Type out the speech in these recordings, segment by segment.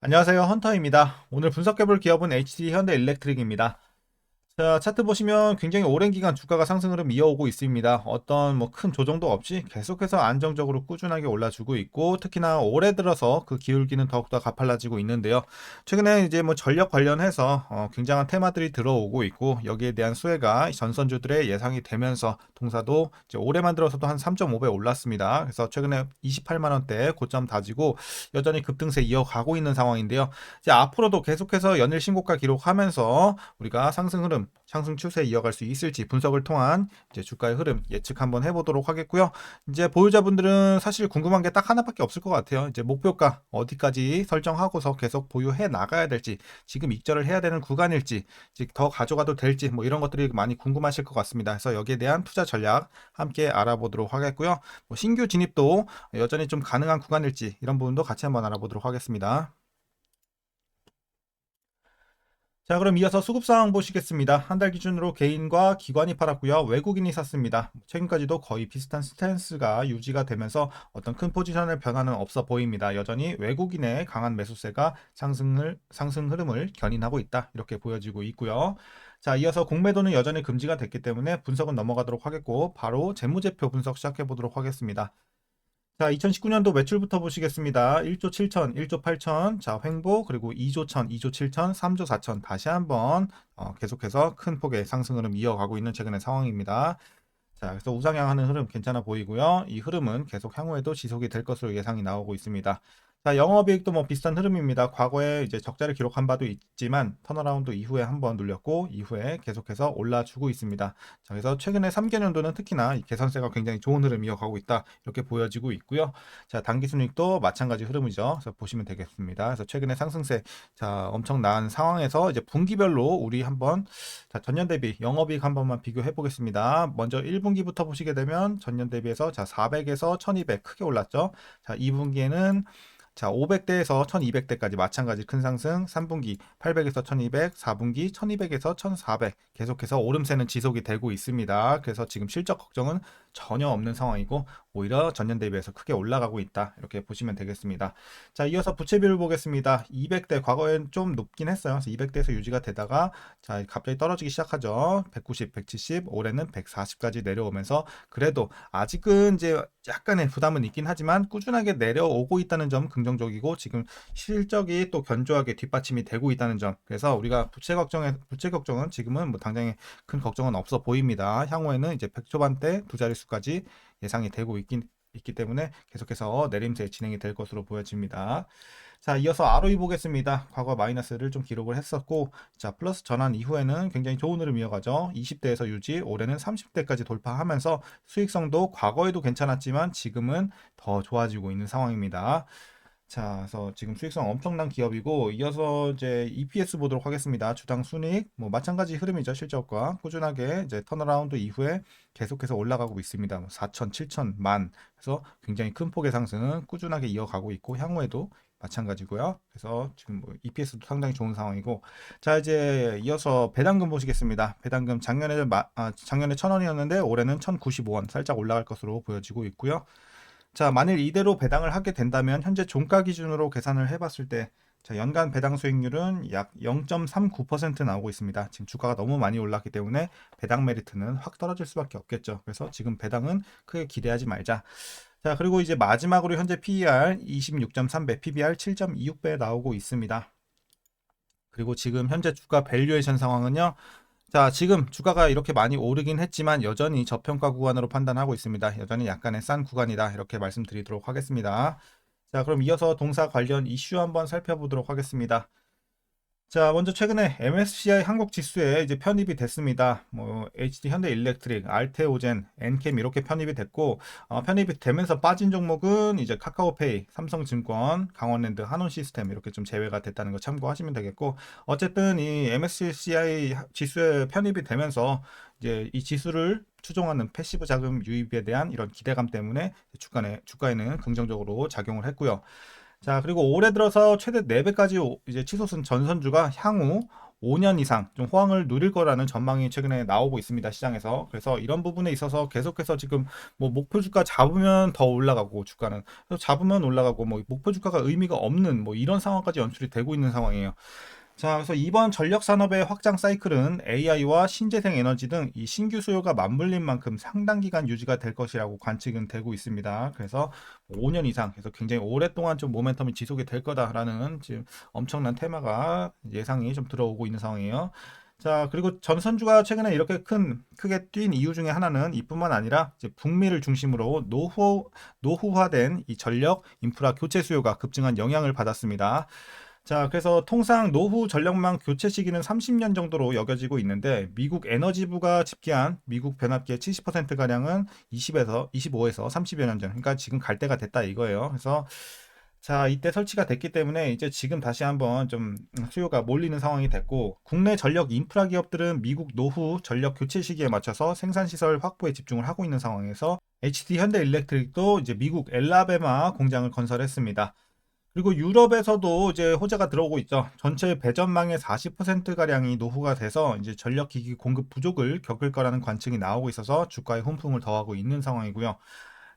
안녕하세요. 헌터입니다. 오늘 분석해볼 기업은 HD 현대 일렉트릭입니다. 자, 차트 보시면 굉장히 오랜 기간 주가가 상승 흐름 이어오고 있습니다. 어떤 뭐 큰 조정도 없이 계속해서 안정적으로 꾸준하게 올라주고 있고 특히나 올해 들어서 그 기울기는 더욱더 가팔라지고 있는데요. 최근에 이제 뭐 전력 관련해서 어, 굉장한 테마들이 들어오고 있고 여기에 대한 수혜가 전선주들의 예상이 되면서 동사도 이제 올해만 들어서도 한 3.5배 올랐습니다. 그래서 최근에 28만 원대 고점 다지고 여전히 급등세 이어가고 있는 상황인데요. 이제 앞으로도 계속해서 연일 신고가 기록하면서 우리가 상승 흐름 상승 추세 이어갈 수 있을지 분석을 통한 이제 주가의 흐름 예측 한번 해보도록 하겠고요. 이제 보유자분들은 사실 궁금한 게 딱 하나밖에 없을 것 같아요. 이제 목표가 어디까지 설정하고서 계속 보유해 나가야 될지, 지금 익절을 해야 되는 구간일지, 즉 더 가져가도 될지 뭐 이런 것들이 많이 궁금하실 것 같습니다. 그래서 여기에 대한 투자 전략 함께 알아보도록 하겠고요. 뭐 신규 진입도 여전히 좀 가능한 구간일지 이런 부분도 같이 한번 알아보도록 하겠습니다. 자, 그럼 이어서 수급 상황 보시겠습니다. 한 달 기준으로 개인과 기관이 팔았고요. 외국인이 샀습니다. 최근까지도 거의 비슷한 스탠스가 유지가 되면서 어떤 큰 포지션의 변화는 없어 보입니다. 여전히 외국인의 강한 매수세가 상승을 상승 흐름을 견인하고 있다. 이렇게 보여지고 있고요. 자, 이어서 공매도는 여전히 금지가 됐기 때문에 분석은 넘어가도록 하겠고 바로 재무제표 분석 시작해 보도록 하겠습니다. 자, 2019년도 매출부터 보시겠습니다. 1조 7천, 1조 8천, 자, 횡보, 그리고 2조 1천, 2조 7천, 3조 4천, 다시 한번 어, 계속해서 큰 폭의 상승 흐름 이어가고 있는 최근의 상황입니다. 자, 그래서 우상향하는 흐름 괜찮아 보이고요. 이 흐름은 계속 향후에도 지속이 될 것으로 예상이 나오고 있습니다. 자, 영업이익도 뭐 비슷한 흐름입니다. 과거에 이제 적자를 기록한 바도 있지만 턴어라운드 이후에 한번 눌렸고 이후에 계속해서 올라주고 있습니다. 자, 그래서 최근에 3개년도는 특히나 이 개선세가 굉장히 좋은 흐름 이어가고 있다. 이렇게 보여지고 있고요. 자, 단기순이익도 마찬가지 흐름이죠. 그래서 보시면 되겠습니다. 그래서 최근에 상승세 자, 엄청난 상황에서 이제 분기별로 우리 한번 자, 전년 대비 영업이익 한 번만 비교해 보겠습니다. 먼저 1분기부터 보시게 되면 전년 대비해서 자, 400에서 1200 크게 올랐죠. 자, 2분기에는 자, 500대에서 1200대까지 마찬가지 큰 상승, 3분기 800에서 1200, 4분기 1200에서 1400 계속해서 오름세는 지속이 되고 있습니다. 그래서 지금 실적 걱정은 전혀 없는 상황이고 오히려 전년 대비해서 크게 올라가고 있다. 이렇게 보시면 되겠습니다. 자, 이어서 부채비율 보겠습니다. 200대 과거엔 좀 높긴 했어요. 그래서 200대에서 유지가 되다가 자, 갑자기 떨어지기 시작하죠. 190, 170, 올해는 140까지 내려오면서 그래도 아직은 이제 약간의 부담은 있긴 하지만 꾸준하게 내려오고 있다는 점 긍정적이고 지금 실적이 또 견조하게 뒷받침이 되고 있다는 점. 그래서 우리가 부채 걱정에 부채 걱정은 지금은 뭐 당장에 큰 걱정은 없어 보입니다. 향후에는 이제 100 초반대 두 자릿수 까지 예상이 되고 있긴 있기 때문에 계속해서 내림세 진행이 될 것으로 보여집니다. 자, 이어서 ROE 보겠습니다. 과거 마이너스를 좀 기록을 했었고, 자, 플러스 전환 이후에는 굉장히 좋은 흐름 이어가죠. 20대에서 유지, 올해는 30대까지 돌파하면서 수익성도 과거에도 괜찮았지만 지금은 더 좋아지고 있는 상황입니다. 자, 그래서 지금 수익성 엄청난 기업이고 이어서 이제 EPS 보도록 하겠습니다. 주당 순이익 뭐 마찬가지 흐름이죠. 실적과 꾸준하게 이제 턴어라운드 이후에 계속해서 올라가고 있습니다. 4천, 7천, 만. 그래서 굉장히 큰 폭의 상승은 꾸준하게 이어가고 있고 향후에도 마찬가지고요. 그래서 지금 뭐 EPS도 상당히 좋은 상황이고 자 이제 이어서 배당금 보시겠습니다. 배당금 작년에 마, 아, 작년에 1,000원이었는데 올해는 1,095원 살짝 올라갈 것으로 보여지고 있고요. 자, 만일 이대로 배당을 하게 된다면 현재 종가 기준으로 계산을 해봤을 때 자, 연간 배당 수익률은 약 0.39% 나오고 있습니다. 지금 주가가 너무 많이 올랐기 때문에 배당 메리트는 확 떨어질 수밖에 없겠죠. 그래서 지금 배당은 크게 기대하지 말자. 자, 그리고 이제 마지막으로 현재 PER 26.3배, PBR 7.26배 나오고 있습니다. 그리고 지금 현재 주가 밸류에이션 상황은요. 자, 지금 주가가 이렇게 많이 오르긴 했지만 여전히 저평가 구간으로 판단하고 있습니다. 여전히 약간의 싼 구간이다. 이렇게 말씀드리도록 하겠습니다. 자, 그럼 이어서 동사 관련 이슈 한번 살펴보도록 하겠습니다. 자, 먼저 최근에 MSCI 한국 지수에 이제 편입이 됐습니다. 뭐 HD 현대 일렉트릭, 알테오젠, 엔캠 이렇게 편입이 됐고 어, 편입이 되면서 빠진 종목은 이제 카카오페이, 삼성증권, 강원랜드, 한원시스템 이렇게 좀 제외가 됐다는 거 참고하시면 되겠고 어쨌든 이 MSCI 지수에 편입이 되면서 이제 이 지수를 추종하는 패시브 자금 유입에 대한 이런 기대감 때문에 주가에 주가에는 긍정적으로 작용을 했고요. 자, 그리고 올해 들어서 최대 4배까지 이제 치솟은 전선주가 향후 5년 이상 좀 호황을 누릴 거라는 전망이 최근에 나오고 있습니다. 시장에서. 그래서 이런 부분에 있어서 계속해서 지금 뭐 목표 주가 잡으면 더 올라가고 주가는 잡으면 올라가고 뭐 목표 주가가 의미가 없는 뭐 이런 상황까지 연출이 되고 있는 상황이에요. 자, 그래서 이번 전력 산업의 확장 사이클은 AI와 신재생 에너지 등 이 신규 수요가 맞물린 만큼 상당 기간 유지가 될 것이라고 관측은 되고 있습니다. 그래서 5년 이상, 그래서 굉장히 오랫동안 좀 모멘텀이 지속이 될 거다라는 지금 엄청난 테마가 예상이 좀 들어오고 있는 상황이에요. 자, 그리고 전선주가 최근에 이렇게 큰, 크게 뛴 이유 중에 하나는 이뿐만 아니라 이제 북미를 중심으로 노후, 노후화된 이 전력 인프라 교체 수요가 급증한 영향을 받았습니다. 자, 그래서 통상 노후 전력망 교체 시기는 30년 정도로 여겨지고 있는데 미국 에너지부가 집계한 미국 변압기의 70%가량은 20에서 25에서 30여 년 전. 그러니까 지금 갈 때가 됐다 이거예요. 그래서 자, 이때 설치가 됐기 때문에 이제 지금 다시 한번 좀 수요가 몰리는 상황이 됐고 국내 전력 인프라 기업들은 미국 노후 전력 교체 시기에 맞춰서 생산 시설 확보에 집중을 하고 있는 상황에서 HD 현대 일렉트릭도 이제 미국 엘라베마 공장을 건설했습니다. 그리고 유럽에서도 이제 호재가 들어오고 있죠. 전체 배전망의 40%가량이 노후가 돼서 이제 전력기기 공급 부족을 겪을 거라는 관측이 나오고 있어서 주가에 훈풍을 더하고 있는 상황이고요.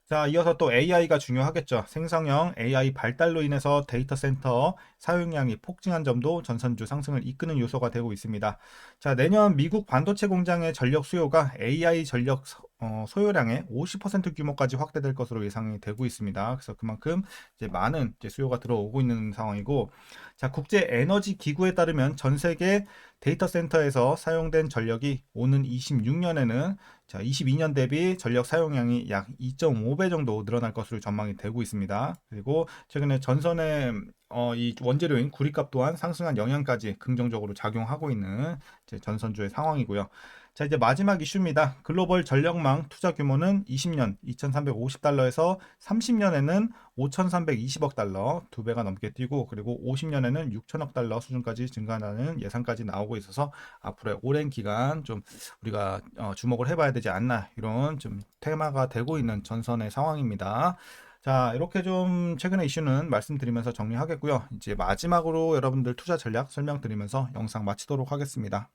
자, 이어서 또 AI가 중요하겠죠. 생성형 AI 발달로 인해서 데이터 센터 사용량이 폭증한 점도 전선주 상승을 이끄는 요소가 되고 있습니다. 자, 내년 미국 반도체 공장의 전력 수요가 AI 전력 어, 소요량의 50% 규모까지 확대될 것으로 예상이 되고 있습니다. 그래서 그만큼 이제 많은 이제 수요가 들어오고 있는 상황이고, 자, 국제 에너지 기구에 따르면 전 세계 데이터 센터에서 사용된 전력이 오는 26년에는 자, 22년 대비 전력 사용량이 약 2.5배 정도 늘어날 것으로 전망이 되고 있습니다. 그리고 최근에 전선의 어, 이 원재료인 구리값 또한 상승한 영향까지 긍정적으로 작용하고 있는 전선주의 상황이고요. 자, 이제 마지막 이슈입니다. 글로벌 전력망 투자 규모는 20년 2,350달러에서 30년에는 5,320억 달러, 두 배가 넘게 뛰고, 그리고 50년에는 6천억 달러 수준까지 증가하는 예상까지 나오고 있어서 앞으로의 오랜 기간 좀 우리가 어, 주목을 해봐야 되지 않나, 이런 좀 테마가 되고 있는 전선의 상황입니다. 자, 이렇게 좀 최근의 이슈는 말씀드리면서 정리하겠고요. 이제 마지막으로 여러분들 투자 전략 설명드리면서 영상 마치도록 하겠습니다.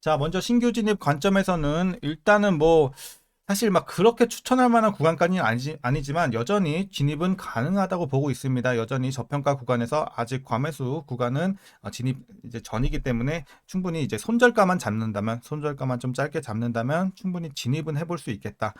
자, 먼저 신규 진입 관점에서는 일단은 뭐 사실 막 그렇게 추천할 만한 구간까지는 아니지, 아니지만 여전히 진입은 가능하다고 보고 있습니다. 여전히 저평가 구간에서 아직 과매수 구간은 어, 진입 이제 전이기 때문에 충분히 이제 손절가만 잡는다면 손절가만 좀 짧게 잡는다면 충분히 진입은 해볼 수 있겠다.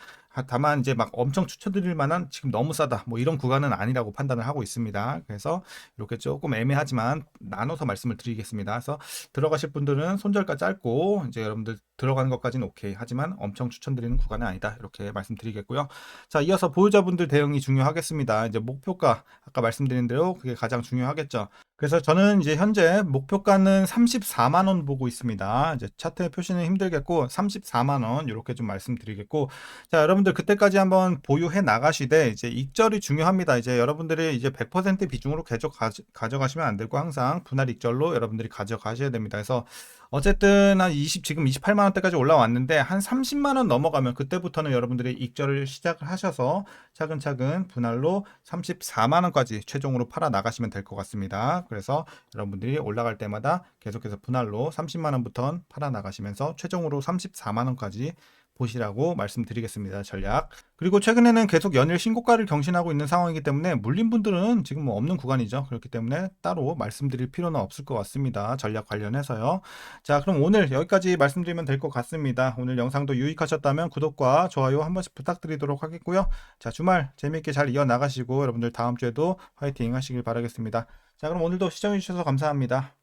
다만 이제 막 엄청 추천드릴 만한 지금 너무 싸다 뭐 이런 구간은 아니라고 판단을 하고 있습니다. 그래서 이렇게 조금 애매하지만 나눠서 말씀을 드리겠습니다. 그래서 들어가실 분들은 손절가 짧고 이제 여러분들 들어가는 것까지는 오케이 하지만 엄청 추천드리는 구간은 아니다 이렇게 말씀드리겠고요. 자 이어서 보유자분들 대응이 중요하겠습니다. 이제 목표가 아까 말씀드린 대로 그게 가장 중요하겠죠. 그래서 저는 이제 현재 목표가는 34만 원 보고 있습니다. 이제 차트에 표시는 힘들겠고 34만 원 이렇게 좀 말씀드리겠고 자 여러분들 그때까지 한번 보유해 나가시되 이제 익절이 중요합니다. 이제 여러분들이 이제 100% 비중으로 계속 가져, 가시면 안 되고 항상 분할 익절로 여러분들이 가져가셔야 됩니다. 그래서 어쨌든 한 20, 지금 28만 원대까지 올라왔는데 한 30만 원 넘어가면 그때부터는 여러분들이 익절을 시작을 하셔서 차근차근 분할로 34만 원까지 최종으로 팔아 나가시면 될 것 같습니다. 그래서 여러분들이 올라갈 때마다 계속해서 분할로 30만 원부터 팔아 나가시면서 최종으로 34만 원까지 보시라고 말씀드리겠습니다. 전략. 그리고 최근에는 계속 연일 신고가를 경신하고 있는 상황이기 때문에 물린 분들은 지금 뭐 없는 구간이죠. 그렇기 때문에 따로 말씀드릴 필요는 없을 것 같습니다. 전략 관련해서요. 자, 그럼 오늘 여기까지 말씀드리면 될 것 같습니다. 오늘 영상도 유익하셨다면 구독과 좋아요 한 번씩 부탁드리도록 하겠고요. 자, 주말 재미있게 잘 이어나가시고 여러분들 다음 주에도 화이팅 하시길 바라겠습니다. 자, 그럼 오늘도 시청해주셔서 감사합니다.